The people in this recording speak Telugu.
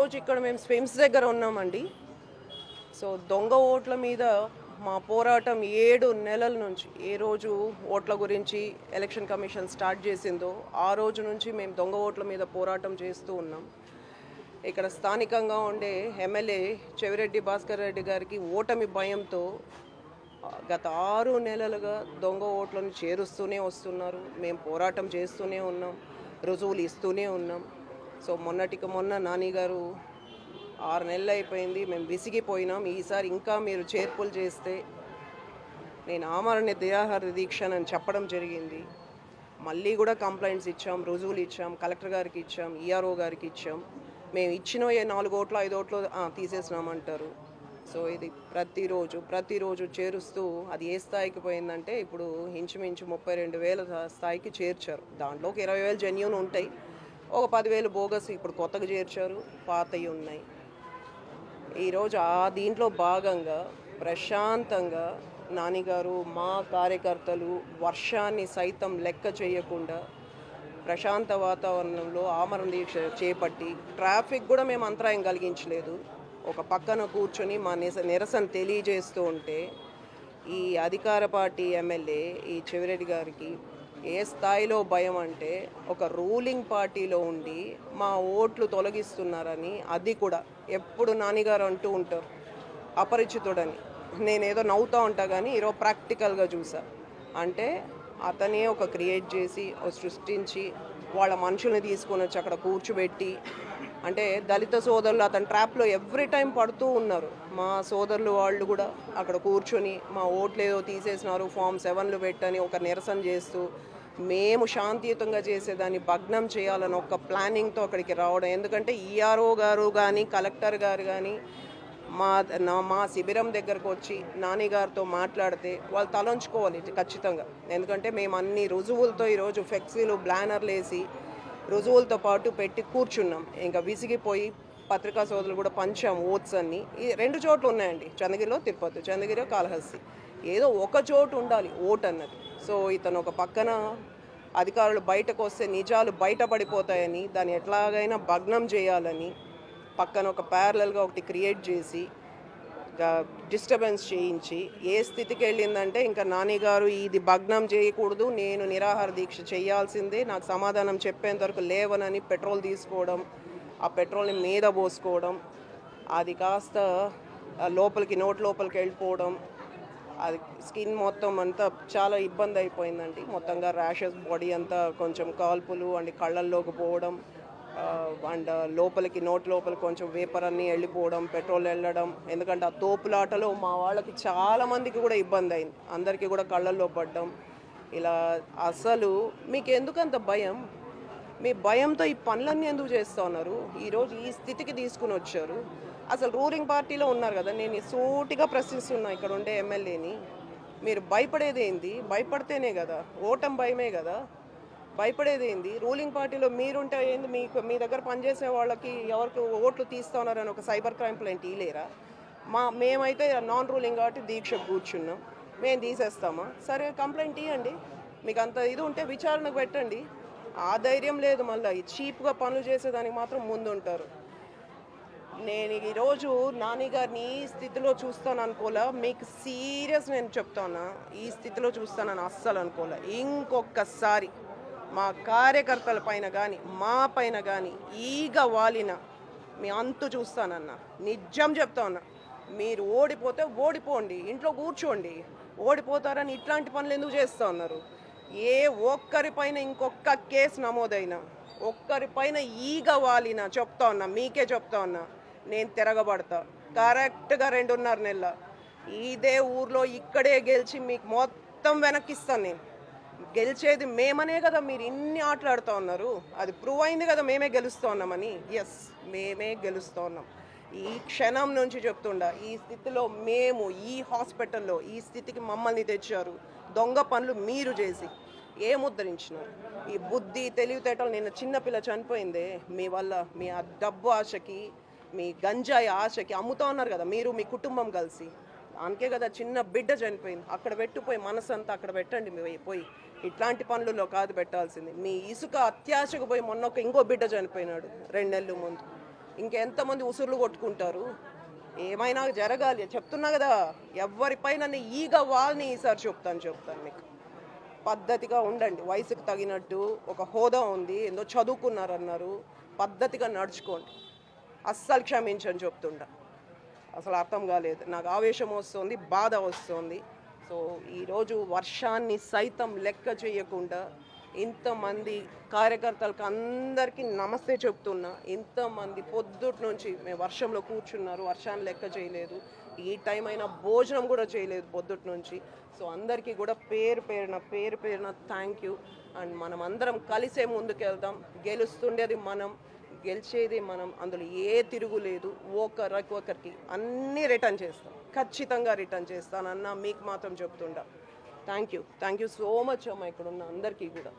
ఈరోజు ఇక్కడ మేము స్విమ్స్ దగ్గర ఉన్నామండి. సో దొంగ ఓట్ల మీద మా పోరాటం ఏడు నెలల నుంచి ఏ రోజు ఓట్ల గురించి ఎలక్షన్ కమిషన్ స్టార్ట్ చేసిందో ఆ రోజు నుంచి మేము దొంగ ఓట్ల మీద పోరాటం చేస్తూ ఉన్నాం. ఇక్కడ స్థానికంగా ఉండే ఎమ్మెల్యే చెవిరెడ్డి భాస్కర్ రెడ్డి గారికి ఓటమి భయంతో గత ఆరు నెలలుగా దొంగ ఓట్లను చేరుస్తూనే వస్తున్నారు. మేము పోరాటం చేస్తూనే ఉన్నాం రుజువులు ఇస్తూనే ఉన్నాం. సో మొన్నటికి మొన్న నాని గారు ఆరు నెలలు అయిపోయింది. మేము విసిగిపోయినాం. ఈసారి ఇంకా మీరు చేర్పులు చేస్తే నేను ఆమరణ దయాహార దీక్ష అని చెప్పడం జరిగింది. మళ్ళీ కూడా కంప్లైంట్స్ ఇచ్చాం రుజువులు ఇచ్చాం కలెక్టర్ గారికి ఇచ్చాం ఈఆర్ఓ గారికి ఇచ్చాం. మేము ఇచ్చిన ఏ నాలుగు ఓట్లు ఐదు ఓట్లు తీసేసినామంటారు. సో ఇది ప్రతిరోజు ప్రతిరోజు చేరుస్తూ అది ఏ స్థాయికి పోయిందంటే ఇప్పుడు ఇంచుమించు ముప్పై రెండు వేల స్థాయికి చేర్చారు. దాంట్లో ఒక ఇరవై వేలు జెన్యున్ ఉంటాయి. ఒక పదివేలు బోగస్ ఇప్పుడు కొత్తగా చేర్చారు పాతవి ఉన్నాయి. ఈరోజు ఆ దీంట్లో భాగంగా ప్రశాంతంగా నానిగారు మా కార్యకర్తలు వర్షాన్ని సైతం లెక్క చేయకుండా ప్రశాంత వాతావరణంలో ఆమరణ దీక్ష చేపట్టి ట్రాఫిక్ కూడా మేము అంతరాయం కలిగించలేదు. ఒక పక్కన కూర్చొని మా నిరస నిరసన తెలియజేస్తూ ఉంటే ఈ అధికార పార్టీ ఎమ్మెల్యే ఈ చెవిరెడ్డి గారికి ఏ స్థాయిలో భయం అంటే ఒక రూలింగ్ పార్టీలో ఉండి మా ఓట్లు తొలగిస్తున్నారని అది కూడా. ఎప్పుడు నానిగారు అంటూ ఉంటారు అపరిచితుడని. నేనేదో నవ్వుతూ ఉంటా కానీ ఈరోజు ప్రాక్టికల్గా చూసా. అంటే అతనే ఒక క్రియేట్ చేసి సృష్టించి వాళ్ళ మనుషుల్ని తీసుకొని వచ్చి అక్కడ కూర్చోబెట్టి అంటే దళిత సోదరులు అతని ట్రాప్లో ఎవ్రీ టైం పడుతూ ఉన్నారు. మా సోదరులు వాళ్ళు కూడా అక్కడ కూర్చొని మా ఓట్లేదో ఏదో తీసేసినారు ఫామ్ సెవెన్లు పెట్టని ఒక నిరసన చేస్తూ మేము శాంతియుతంగా చేసేదాన్ని భగ్నం చేయాలని ఒక ప్లానింగ్తో అక్కడికి రావడం. ఎందుకంటే ఈఆర్ఓ గారు కానీ కలెక్టర్ గారు కానీ మా నా మా శిబిరం దగ్గరకు వచ్చి నాని గారితో మాట్లాడితే వాళ్ళు తలంచుకోవాలి ఖచ్చితంగా. ఎందుకంటే మేము అన్ని రుజువులతో ఈరోజు ఫ్లెక్సీలు బ్లానర్లు వేసి రుజువులతో పాటు పెట్టి కూర్చున్నాం. ఇంకా విసిగిపోయి పత్రికా సోదరులు కూడా పంచాం ఓట్స్ అన్ని. ఈ రెండు చోట్లు ఉన్నాయండి. చంద్రగిరిలో తిరుపతి చంద్రగిరిలో కాళహస్తి. ఏదో ఒక చోటు ఉండాలి ఓట్ అన్నది. సో ఇతను ఒక పక్కన అధికారులు బయటకు వస్తే నిజాలు బయటపడిపోతాయని దాన్ని ఎట్లాగైనా భగ్నం చేయాలని పక్కన ఒక ప్యారలల్గా ఒకటి క్రియేట్ చేసి డిస్టర్బెన్స్ చేయించి ఏ స్థితికి వెళ్ళిందంటే ఇంకా నాన్నగారు ఇది భగ్నం చేయకూడదు నేను నిరాహార దీక్ష చేయాల్సిందే నాకు సమాధానం చెప్పేంత వరకు లేవనని పెట్రోల్ తీసుకోవడం ఆ పెట్రోల్ని మీద పోసుకోవడం అది కాస్త లోపలికి నోట్ లోపలికి వెళ్ళిపోవడం అది స్కిన్ మొత్తం అంతా చాలా ఇబ్బంది అయిపోయిందండి. మొత్తంగా ర్యాషెస్ బాడీ అంతా కొంచెం కాల్పులు అండ్ కళ్ళల్లోకి పోవడం అండ్ లోపలికి నోట్ లోపలికి కొంచెం వేపర్ అన్నీ వెళ్ళిపోవడం పెట్రోల్ వెళ్ళడం. ఎందుకంటే ఆ తోపులాటలో మా వాళ్ళకి చాలా మందికి కూడా ఇబ్బంది అయింది. అందరికీ కూడా కళ్ళల్లో పడ్డం. ఇలా అసలు మీకు ఎందుకంత భయం? మీ భయంతో ఈ పనులన్నీ ఎందుకు చేస్తూ ఉన్నారు? ఈరోజు ఈ స్థితికి తీసుకుని వచ్చారు. అసలు రూలింగ్ పార్టీలో ఉన్నారు కదా నేను సూటిగా ప్రశ్నిస్తున్నా ఇక్కడ ఉండే ఎమ్మెల్యేని. మీరు భయపడేది ఏంది భయపడితేనే కదా. ఓటం భయమే కదా. భయపడేది ఏంది? రూలింగ్ పార్టీలో మీరుంటే ఏంది? మీకు మీ దగ్గర పనిచేసే వాళ్ళకి ఎవరికి ఓట్లు తీస్తా ఉన్నారని ఒక సైబర్ క్రైమ్ ప్లాంట్ ఇలేరా మా మేమైతే నాన్ రూలింగ్ కాబట్టి దీక్ష కూర్చున్నాం. మేము తీసేస్తామా? సరే కంప్లైంట్ ఇవ్వండి మీకు అంత ఇది ఉంటే విచారణకు పెట్టండి. ఆ ధైర్యం లేదు మళ్ళీ. చీప్గా పనులు చేసేదానికి మాత్రం ముందుంటారు. నేను ఈరోజు నాన్నగారిని ఈ స్థితిలో చూస్తాను అనుకోలే. మీకు సీరియస్ నేను చెప్తాను? ఈ స్థితిలో చూస్తానని అస్సలు అనుకోలే. ఇంకొకసారి మా కార్యకర్తల పైన కానీ మా పైన కానీ ఈగ వాలిన మీ అంతు చూస్తానన్న. నిజం చెప్తా ఉన్నా. మీరు ఓడిపోతే ఓడిపోండి ఇంట్లో కూర్చోండి. ఓడిపోతారని ఇట్లాంటి పనులు ఎందుకు చేస్తూ ఉన్నారు? ఏ ఒక్కరిపైన ఇంకొక కేసు నమోదైనా ఒక్కరిపైన ఈగ వాలిన చెప్తా ఉన్నా మీకే చెప్తా ఉన్నా నేను తిరగబడతా. కరెక్ట్గా రెండున్నర నెలల. ఇదే ఊర్లో ఇక్కడే గెలిచి మీకు మొత్తం వెనక్కిస్తాను నేను. గెలిచేది మేమనే కదా మీరు ఇన్ని ఆటలాడుతూ ఉన్నారు. అది ప్రూవ్ అయింది కదా మేమే గెలుస్తూ ఉన్నామని. ఎస్ మేమే గెలుస్తూ ఉన్నాం. ఈ క్షణం నుంచి చెప్తుండా ఈ స్థితిలో మేము ఈ హాస్పిటల్లో ఈ స్థితికి మమ్మల్ని తెచ్చారు. దొంగ పనులు మీరు చేసి. ఏముద్ధరించినారు? ఈ బుద్ధి తెలివితేటలు నిన్న చిన్నపిల్ల చనిపోయిందే. మీ వల్ల మీ ఆ డబ్బు ఆశకి మీ గంజాయి ఆశకి అమ్ముతా ఉన్నారు కదా మీరు మీ కుటుంబం కలిసి. అందుకే కదా చిన్న బిడ్డ చనిపోయింది. అక్కడ పెట్టుపోయి మనసంతా అక్కడ పెట్టండి మీ పోయి. ఇట్లాంటి పనులలో కాదు పెట్టాల్సింది. మీ ఇసుక అత్యాశకు పోయి మొన్న ఒక ఇంకో బిడ్డ చనిపోయినాడు రెండు నెలల ముందు. ఇంకెంతమంది ఉసురులు కొట్టుకుంటారు? ఏమైనా జరగాలి. చెప్తున్నా కదా ఎవరిపైన ఈగ వాళ్ళని ఈసారి చెప్తాను చెప్తాను మీకు. పద్ధతిగా ఉండండి. వయసుకు తగినట్టు ఒక హోదా ఉంది. ఏందో చదువుకున్నారన్నారు. పద్ధతిగా నడుచుకోండి. అస్సలు క్షమించని చెప్తుండ. అసలు అర్థం కాలేదు. నాకు ఆవేశం వస్తుంది బాధ వస్తుంది. సో ఈరోజు వర్షాన్ని సైతం లెక్క చేయకుండా ఇంతమంది కార్యకర్తలకు అందరికీ నమస్తే చెప్తున్నా. ఇంతమంది పొద్దుటి నుంచి మేము వర్షంలో కూర్చున్నారు వర్షాన్ని లెక్క చేయలేదు. ఈ టైం అయినా భోజనం కూడా చేయలేదు పొద్దుటి నుంచి. సో అందరికీ కూడా పేరు పేరున పేరు పేరున థ్యాంక్ యూ అండ్ మనం అందరం కలిసే ముందుకెళ్దాం. గెలుస్తుండేది మనం. గెలిచేది మనం అందులో ఏ తిరుగులేదు ఒకరికి ఒకరికి అన్నీ రిటర్న్ చేస్తాం. ఖచ్చితంగా రిటర్న్ చేస్తానన్నా మీకు మాత్రం చెప్తుండ. Thank you thank you so much అమ్మ ఇక్కడ ఉన్న అందరికీ కూడా.